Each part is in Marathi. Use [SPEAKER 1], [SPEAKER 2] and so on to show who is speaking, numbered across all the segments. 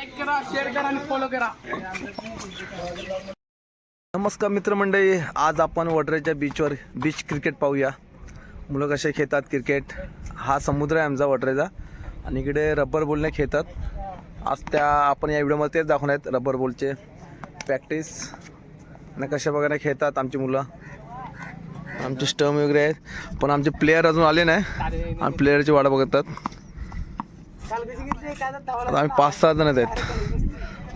[SPEAKER 1] लाईक करा शेअर करा आणि फॉलो करा.
[SPEAKER 2] नमस्कार मित्रमंडळी आज आपण वडरेच्या बीचवर बीच क्रिकेट पाहूया. मुलं कसे खेळतात क्रिकेट हा समुद्र आहे आमचा वडरेचा. आणि इकडे रबर बॉलने खेळतात. आज त्या आपण या व्हिडिओमध्ये तेच दाखवणार आहेत रबर बॉलचे प्रॅक्टिस आणि कशा प्रकारे खेळतात आमची मुलं? आमचे स्टम वगैरे आहेत. पण आमचे प्लेयर अजून आले नाही. आणि प्लेयरची वाट बघतात. आता आम्ही पाच सहा जण आहेत.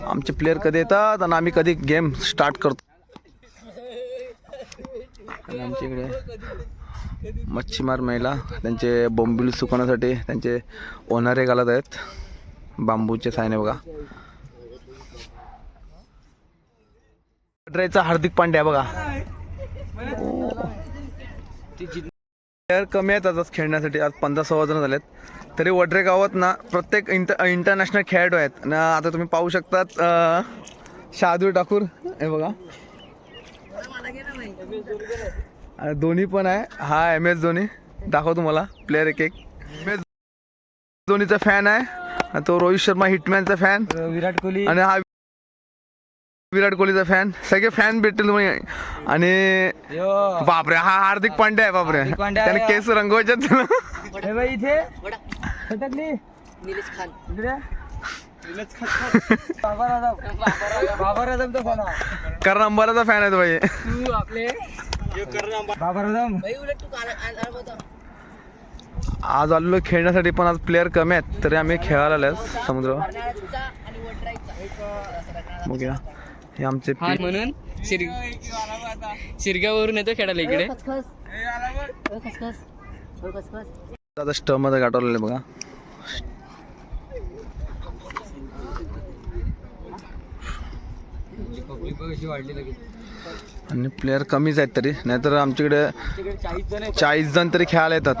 [SPEAKER 2] आमचे प्लेयर कधी येतात आणि आम्ही कधी गेम स्टार्ट करतो. आणि आमच्या इकडे मच्छीमार महिला त्यांचे बोंबील सुकवण्यासाठी त्यांचे ओनारे घालत आहेत. बांबूचे सायने बघा. ड्रेचा हार्दिक पांड्या बघा. प्लेअर कमी आहेत आज खेळण्यासाठी आज पंधरा सोळा जण झालेत. तरी वडरे गावात ना प्रत्येक इंट इंटरनॅशनल खेळाडू आहेत. ना आता तुम्ही पाहू शकतात शहादूर ठाकूर हे बघा. धोनी पण आहे. हा एम एस धोनी. दाखव तुम्हाला प्लेअर एक एक एम एस धोनीचा फॅन आहे. तो रोहित शर्मा हिटमॅनचा फॅन
[SPEAKER 1] विराट कोहली.
[SPEAKER 2] आणि हा विराट कोहलीचा फॅन सगळे फॅन भेटतील तुम्ही आणि बापरे हा हार्दिक पांड्या आहे बापरे. त्याने केस रंगवायचे
[SPEAKER 1] इथे. बाबर
[SPEAKER 2] कारण अंबालाचा फॅन आहे तो भाई
[SPEAKER 1] तू आपले. बाबर आझम
[SPEAKER 2] आज आलेलो खेळण्यासाठी पण आज प्लेअर कमी आहेत तरी आम्ही खेळायला आलो समुद्र बघूया. हे आमचे
[SPEAKER 3] हा म्हणून शिर शिरग्यावरून येतो खेळायला इकडे.
[SPEAKER 2] आता स्टममध्ये गाठवलेले बघा. आणि प्लेअर कमीच आहेत तरी. नाहीतर आमच्याकडे चाळीस जण तरी खेळायला येतात.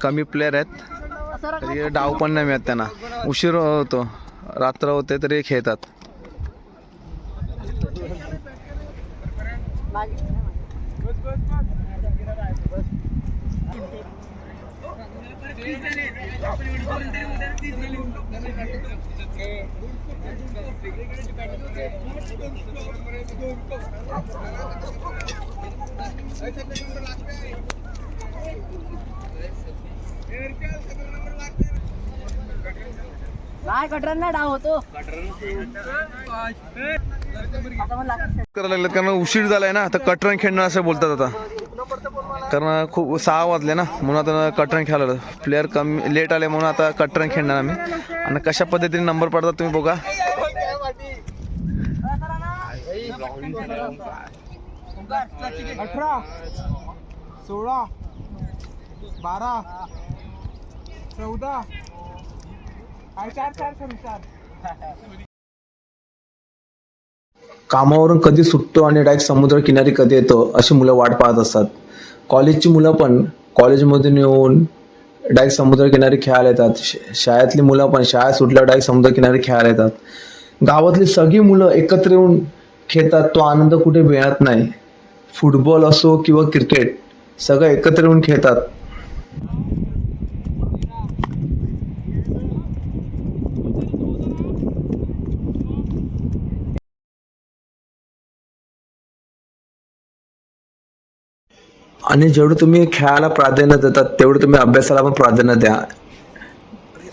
[SPEAKER 2] कमी प्लेअर आहेत. तरी डाव पण नाही मिळत त्यांना. उशीर होतो. रात्र होते तरी खेळतात.
[SPEAKER 4] काय कटरांना डाव होतो?
[SPEAKER 2] करायला लागलेत कारण उशीर झालाय ना तर कटरन खेळणार असं बोलतात आता. कारण खूप सहा वाजले ना म्हणून आता कटरन खेळायला प्लेअर कमी लेट आले म्हणून आता कटरन खेळणार आम्ही. आणि कशा पद्धतीने नंबर पडतात तुम्ही बघा.
[SPEAKER 1] अठरा सोळा बारा चौदा काय चार चार करू चार
[SPEAKER 2] कामावरून कधी सुटतो आणि डायरेक्ट समुद्र किनारी कधी येतो अशी मुलं वाट पाहत असतात. कॉलेजची मुलं पण कॉलेजमधून येऊन डायरेक्ट समुद्रकिनारी खेळायला येतात. श- शाळेतली मुलं पण शाळा सुटल्यावर डायरेक्ट समुद्रकिनारी खेळायला येतात. गावातली सगळी मुलं एकत्र येऊन खेळतात तो आनंद कुठे मिळत नाही. फुटबॉल असो किंवा क्रिकेट सगळं एकत्र येऊन खेळतात. आणि जेवढं तुम्ही खेळाला प्राधान्य देतात तेवढं तुम्ही अभ्यासाला पण प्राधान्य द्या.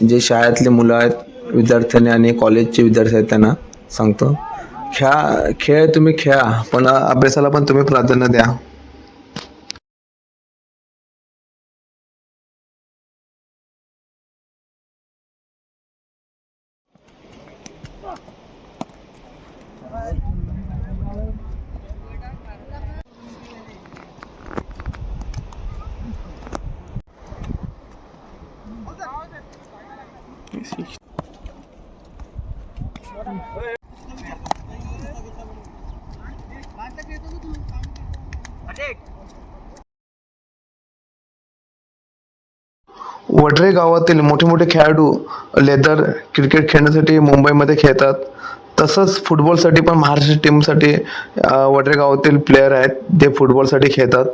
[SPEAKER 2] जे शाळेतले मुलं आहेत विद्यार्थ्यांनी आणि कॉलेजचे विद्यार्थी आहेत त्यांना सांगतो. खेळा खेळ तुम्ही खेळा पण अभ्यासाला पण तुम्ही प्राधान्य द्या. वडरे गावातील मोठे मोठे खेळाडू लेदर क्रिकेट खेळण्यासाठी मुंबईमध्ये खेळतात. तसंच फुटबॉलसाठी पण महाराष्ट्र टीमसाठी वडरे गावातील प्लेयर आहेत जे फुटबॉलसाठी खेळतात.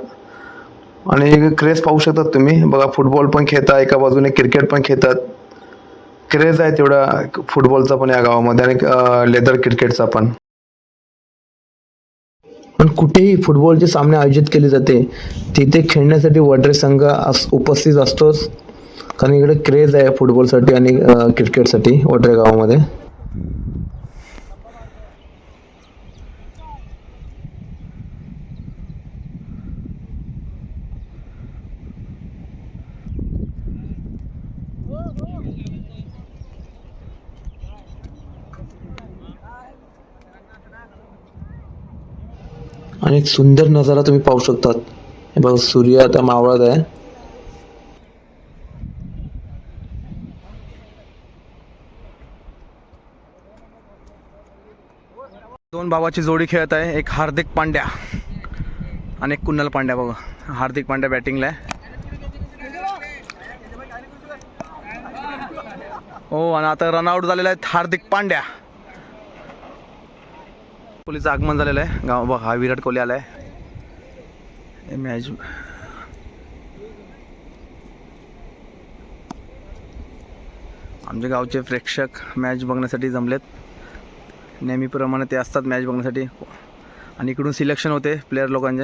[SPEAKER 2] आणि क्रेज पाहू शकतात तुम्ही. बघा फुटबॉल पण खेळतात एका बाजूने क्रिकेट पण खेळतात. क्रेज आहे तेवढा फुटबॉलचा पण या गावामध्ये आणि लेदर क्रिकेटचा पण. पण कुठेही फुटबॉलचे सामने आयोजित केले जाते तिथे खेळण्यासाठी वडरे संघ अस उपस्थित असतोच. कारण इकडे क्रेज आहे फुटबॉलसाठी आणि क्रिकेटसाठी वडरे गावामध्ये. आणि एक सुंदर नजारा तुम्ही पाहू शकतात. हे बघा सूर्य आता मावळत आहे. दोन भावाची जोडी खेळत आहे. एक हार्दिक पांड्या आणि एक कुणाल पांड्या बघा. हार्दिक पांड्या बॅटिंगला आहे. हो आणि आता रनआउट झालेला आहे हार्दिक पांड्या. कोहलीचं आगमन झालेलं आहे. गाव बघ हा विराट कोहली आलाय. आहे मॅच आमच्या गावचे प्रेक्षक मॅच बघण्यासाठी जमलेत. नेहमीप्रमाणे ते असतात मॅच बघण्यासाठी. आणि इकडून सिलेक्शन होते प्लेअर लोकांचे.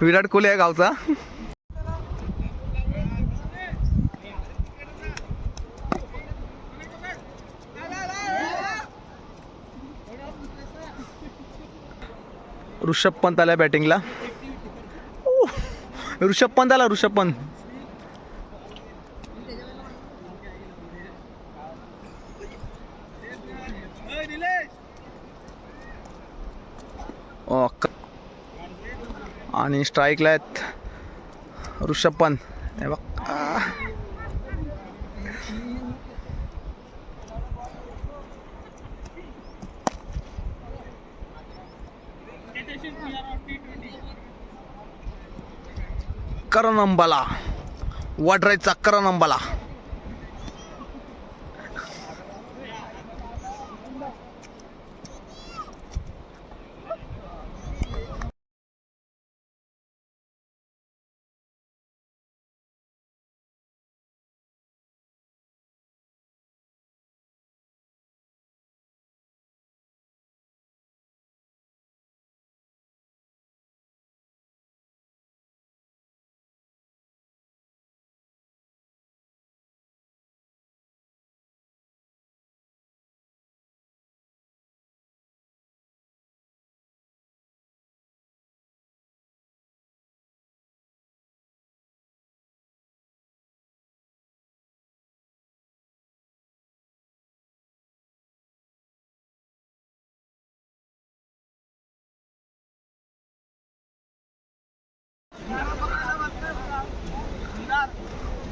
[SPEAKER 2] विराट कोहली आहे गावचा. ऋषभ पंत आला बॅटिंगला ऋषभ पंत आला ऋषभ पंत. ओ, आणि स्ट्राईकला आहेत ऋषभ पंत हे बघ आ. करण अंबाला वडरायचा करण अंबाला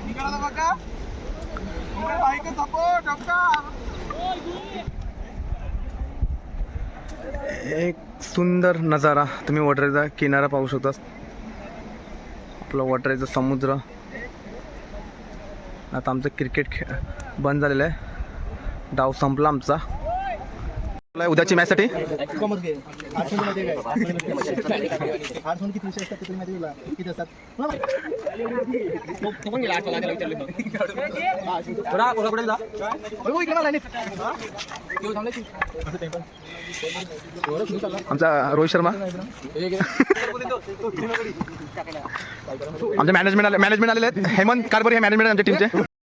[SPEAKER 1] निघाला बघा. बाईक सपोर्ट
[SPEAKER 2] एक सुंदर नजारा तुम्ही वडरेचा किनारा पाहू शकता आपला वडरेचा समुद्र. आता आमचं क्रिकेट खेळ बंद झालेलं आहे. डाव संपला आमचा. उद्याची मॅचसाठी आमचा रोहित शर्मा. आमच्या मॅनेजमेंट आले मॅनेजमेंट आलेले आहेत. हेमंत कारभारी हे मॅनेजमेंट आमच्या टीमचे